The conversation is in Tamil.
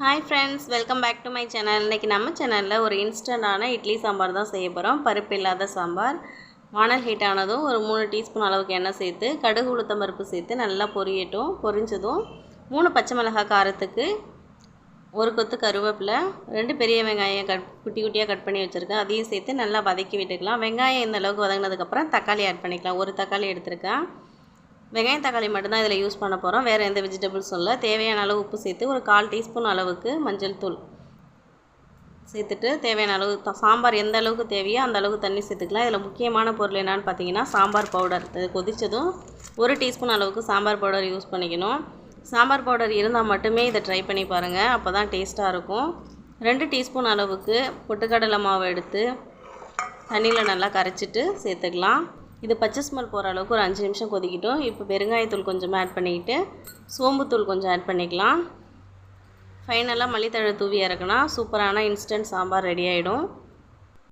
Hi friends welcome back to my channel இன்றைக்கி நம்ம சேனலில் ஒரு இன்ஸ்டண்ட்டான இட்லி சாம்பார் தான் செய்ய போகிறோம் பருப்பு இல்லாத சாம்பார். வானல் ஹீட் ஆனதும் ஒரு மூணு டீஸ்பூன் அளவுக்கு எண்ணெய் சேர்த்து கடுகு உளுத்தம் பருப்பு சேர்த்து நல்லா பொரியட்டும் பொரிஞ்சதும் மூணு பச்சை மிளகாய் காரத்துக்கு ஒரு கொத்து கருவேப்பிலை ரெண்டு பெரிய வெங்காயம் கட் குட்டி குட்டியாக கட் பண்ணி வச்சுருக்கேன். அதையும் சேர்த்து நல்லா வதக்கி விட்டுக்கலாம். வெங்காயம் இந்த அளவுக்கு வதங்கினதுக்கப்புறம் தக்காளி ஆட் பண்ணிக்கலாம். ஒரு தக்காளி எடுத்திருக்கேன். வெங்காயம் தக்காளி மட்டும்தான் இதில் யூஸ் பண்ண போகிறோம். வேறு எந்த வெஜிடபிள்ஸும் இல்லை. தேவையான அளவு உப்பு சேர்த்து ஒரு கால் டீஸ்பூன் அளவுக்கு மஞ்சள் தூள் சேர்த்துட்டு தேவையான அளவு சாம்பார் எந்த அளவுக்கு தேவையோ அந்த அளவுக்கு தண்ணி சேர்த்துக்கலாம். இதில் முக்கியமான பொருள் என்னென்னு பார்த்தீங்கன்னா சாம்பார் பவுடர். இது கொதித்ததும் ஒரு டீஸ்பூன் அளவுக்கு சாம்பார் பவுடர் யூஸ் பண்ணிக்கணும். சாம்பார் பவுடர் இருந்தால் மட்டுமே இதை ட்ரை பண்ணி பாருங்கள் அப்போ தான் டேஸ்ட்டாக இருக்கும். ரெண்டு டீஸ்பூன் அளவுக்கு பொட்டுக்கடலை மாவு எடுத்து தண்ணியில் நல்லா கரைச்சிட்டு சேர்த்துக்கலாம். இது பச்சை ஸ்மெல் போகிற அளவுக்கு ஒரு அஞ்சு நிமிஷம் கொதிக்கிட்டோம். இப்போ பெருங்காயத்தூள் கொஞ்சம் ஆட் பண்ணிக்கிட்டு சோம்புத்தூள் கொஞ்சம் ஆட் பண்ணிக்கலாம். ஃபைனலாக மல்லித்தழை தூவி இறக்குனா சூப்பரான இன்ஸ்டன்ட் சாம்பார் ரெடி ஆகிடும்